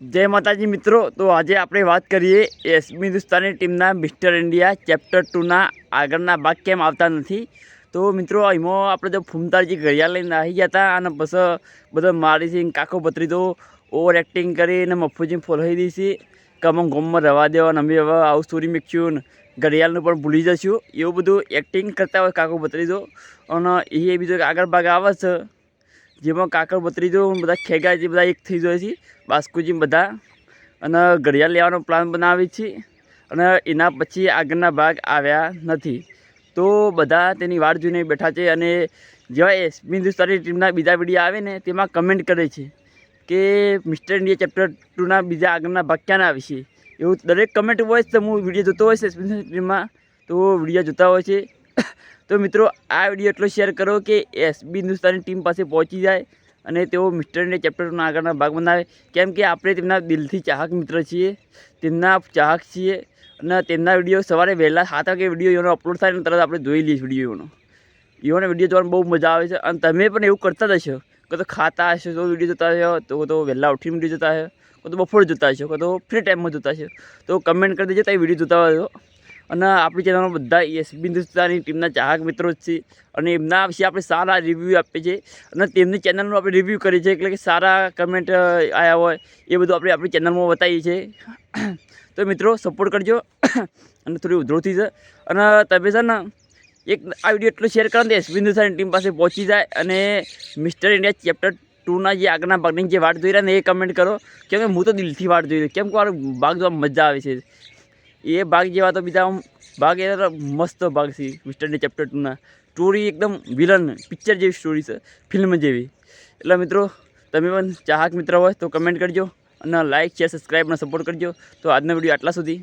જય માતાજી મિત્રો, તો આજે આપણે વાત કરીએ એસબી હિન્દુસ્તાની ટીમના મિસ્ટર ઇન્ડિયા ચેપ્ટર ટુના આગળના ભાગ કેમ આવતા નથી. તો મિત્રો, એમાં આપણે જો ફૂમતાજી ઘડિયાળ લઈને આવી ગયા હતા અને બસ બધો મારી સિંહ કાકો દો ઓવર એક્ટિંગ કરીને મફુજી ફોલાવી દઈશી કે અમે ગોમમાં રવા દેવા અને અમે હવે આવું સ્ટોરી મેકશું ઘડિયાળનું પણ ભૂલી જશું. એવું બધું એક્ટિંગ કરતા હોય કાકો પતરી દો અને એ બીજો આગળ ભાગ આવે છે. જેમાં કાકર બત્રીજો બધા ખેગાજી બધા એક થઈ જાય છે. બાસ્કુજી બધા અને ઘડિયાળ લેવાનો પ્લાન બનાવી છે અને એના પછી આગળના ભાગ આવ્યા નથી. તો બધા તેની વાટ જોઈને બેઠા છે અને જેવા એસપી હિન્દુસ્તાની ટીમના બીજા વીડિયો આવે ને તેમાં કમેન્ટ કરે છે કે મિસ્ટર ઇન્ડિયા ચેપ્ટર ટુના બીજા આગળના ભાગ ક્યાં આવે છે? એવું દરેક કમેન્ટ હોય તો હું વીડિયો જોતો હોય છે એસપી ટીમમાં, તો વીડિયો જોતા હોય છે. તો મિત્રો, આ વીડિયો એટલો શેર કરો કે એસબી હિન્દુસ્તાની ટીમ પાસે પહોંચી જાય અને તેઓ મિસ્ટર ઇન્ડિયા ચેપ્ટરના આગળના ભાગ બનાવે. કેમ કે આપણે તેમના દિલથી ચાહક મિત્ર છીએ, તેમના ચાહક છીએ અને તેમના વીડિયો સવારે વહેલા સાત વાગે વીડિયો એનો અપલોડ થાય અને તરત આપણે જોઈ લઈએ વિડીયોનો એઓને વીડિયો જોવાની બહુ મજા આવે છે અને તમે પણ એવું કરતા જ હશો. કે તો ખાતા હશો તો વીડિયો જોતા હશો તો તો વહેલા ઉઠીને વીડિયો જોતા હશો કો તો બપોરે જોતા હશો કો તો ફ્રી ટાઈમમાં જોતા હશો. તો કમેન્ટ કરી દેજો તો વીડિયો જોતા તો. અને આપણી ચેનલમાં બધા યશ હિન્દુસ્તાની ટીમના ચાહક મિત્રો જ છે. અને એમના વિશે આપણે સારા રિવ્યૂ આપીએ છીએ. અને તેમની ચેનલનું આપણે રિવ્યૂ કરીએ છીએ, એટલે કે સારા કમેન્ટ આવ્યા હોય, એ બધું આપણે આપણી ચેનલમાં બતાવીએ છીએ. તો મિત્રો સપોર્ટ કરજો. અને થોડી ઉધરોથી છે અને તમે છે ને, એક આ વીડિયો એટલો શેર કરો ને એસબી હિન્દુસ્તાની ટીમ પાસે પહોંચી જાય. અને મિસ્ટર ઇન્ડિયા ચેપ્ટર ટુના જે આગળના ભાગની જે વાટ જોઈ રહ્યા ને એ કમેન્ટ કરો. કેમ કે હું તો દિલથી વાટ જોઈ રહ્યો કેમ કે મારું ભાગ જોવા મજા આવે છે. એ ભાગ જેવા તો બીજા આમ ભાગ એ મસ્ત ભાગ છે મિસ્ટર ડે ચેપ્ટર ટુના સ્ટોરી એકદમ વિલન પિક્ચર જેવી સ્ટોરી છે ફિલ્મ જેવી. એટલે મિત્રો, તમે પણ ચાહક મિત્ર હોય તો કમેન્ટ કરજો અને લાઇક શેર સબસ્ક્રાઈબ અને સપોર્ટ કરજો. તો આજનો વીડિયો આટલા સુધી.